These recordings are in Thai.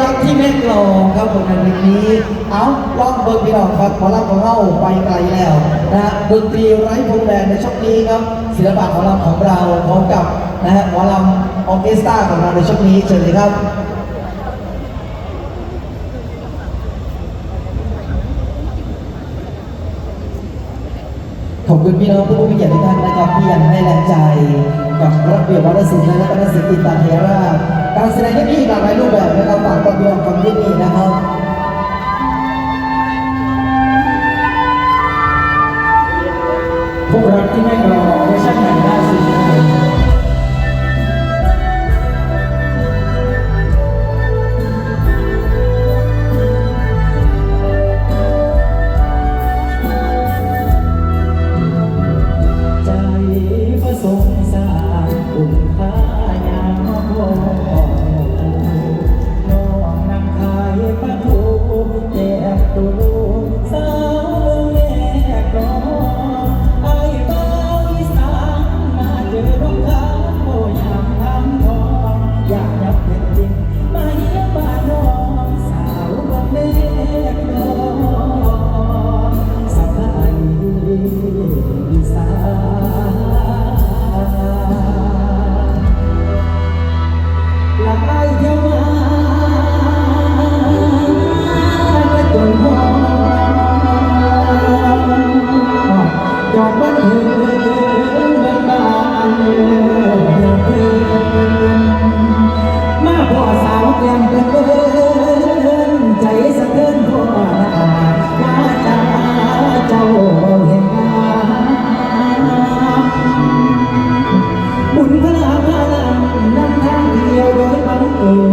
รักที่แม่กลองครับผลงานเพลงนี้ เอาลองเบิร์พี่น้องครับหมอลำของเราไปไกลแล้วนะดนตรีไร้พรมแดนในช่วงนี้ครับศิลปะหมอลำของเราพร้อมกับนะฮะหมอลำออเคสตราของเราในช่วงนี้เชิญเลยครับขอบคุณพี่น้องผู้มีเกียรติทุกท่านนะครับที่ยังให้แรงใจ กับระเบียบวัฒนศิลป์และคณะศิลปิตาเทราการแสดงที่มีหลากหลายรูปแบบนะครับฝากความยอมความยินดีนะครับพวกรักที่ไม่รอเวอร์ชันใหม่ล่าสุดน ย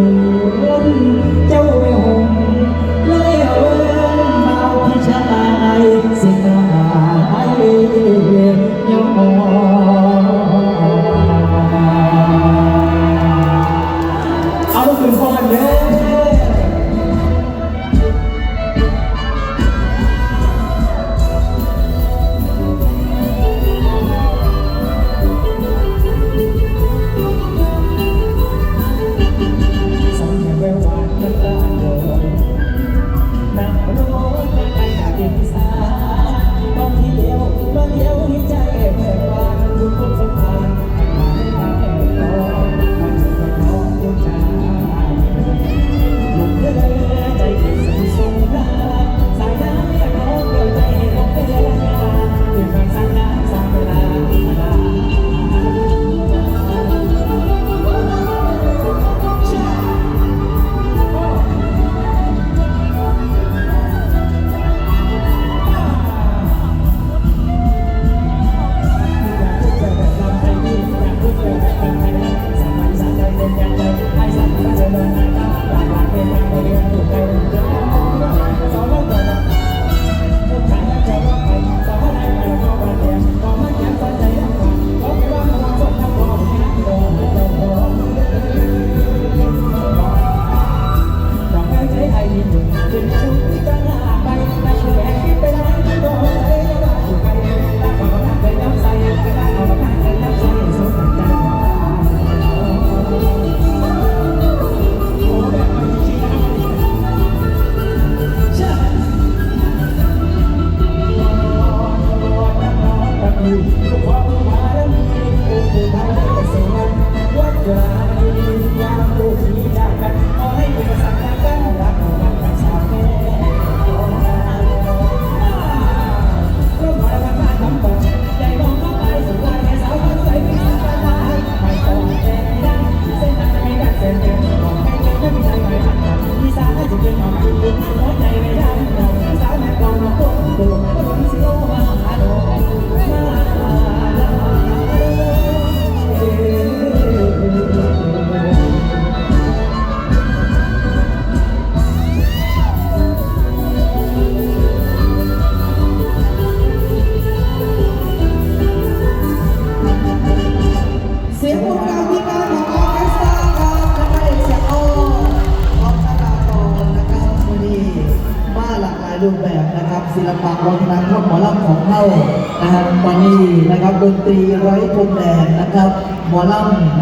เรูปแบบนะครับศิลปะวัฒนธรรมหมอลำของเฮานะครับวันนี้นะครับดนตรีไร้พรมแดนนะครับหมอลำ